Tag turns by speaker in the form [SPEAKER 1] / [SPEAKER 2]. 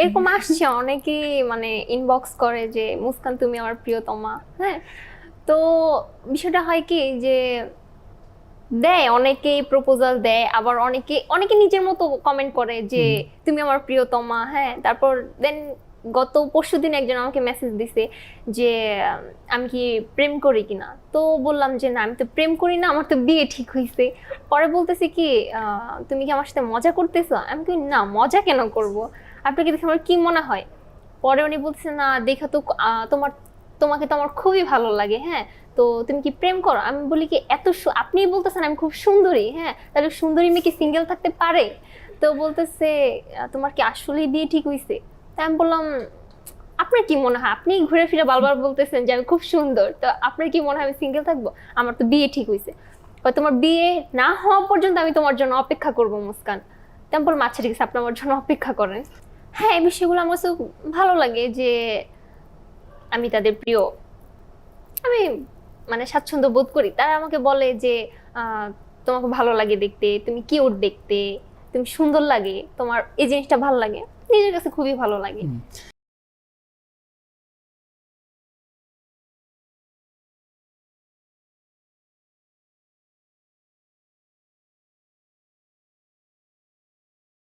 [SPEAKER 1] এরকম আসছে অনেকেই মানে ইনবক্স করে যে মুস্কান তুমি আমার প্রিয়তমা। হ্যাঁ? তো বিষয়টা হয় কি যে দেয় অনেকেই প্রপোজাল দেয় আবার অনেকে অনেকে নিজের মতো কমেন্ট করে যে তুমি আমার প্রিয়তমা। হ্যাঁ? তারপর দেন গত পরশু দিন একজন আমাকে মেসেজ দিছে যে আমি কি প্রেম করি কিনা? তো বললাম যে না আমি তো প্রেম করি না আমার তো বিয়ে ঠিক হয়েছে পরে বলতেছি কি তুমি কি আমার সাথে মজা করতেছো? আমি কি না মজা কেন করব? আপনাকে দেখে আমার কি মনে হয়? পরে উনি বলছে, না, দেখা তো তোমার, তোমাকে তো আমার খুবই ভালো লাগে হ্যাঁ? তো তুমি কি প্রেম করো? আমি বলি কি, এত আপনিই বলতেছেন আমি খুব সুন্দরী হ্যাঁ? তাহলে সুন্দরী মেয়ে কি সিঙ্গেল থাকতে পারে? তো বলতেছে তোমার কি আসলেই বিয়ে ঠিক হয়েছে তা আমি বললাম, আপনার কি মনে হয়? আপনি ঘুরে ফিরে বারবার বলতেছেন যে আমি খুব সুন্দর, তো আপনার কি মনে হয় আমি সিঙ্গেল থাকব? আমার তো বিয়ে ঠিক হয়েছে বা তোমার বিয়ে না হওয়া পর্যন্ত আমি তোমার জন্য অপেক্ষা করব, মুস্কান। তা আমি বললাম আচ্ছা ঠিক আছে, আপনি আমার জন্য অপেক্ষা করেন। হ্যাঁ এই বিষয়গুলো আমার কাছে ভালো লাগে যে আমি তাদের প্রিয়। আমি মানে স্বাচ্ছন্দ্য বোধ করি। তারা আমাকে বলে যে তোমাকে ভালো লাগে দেখতে, তুমি কিউট দেখতে, তুমি সুন্দর লাগে, তোমার এই জিনিসটা ভালো লাগে। নিজের কাছে খুবই ভালো লাগে।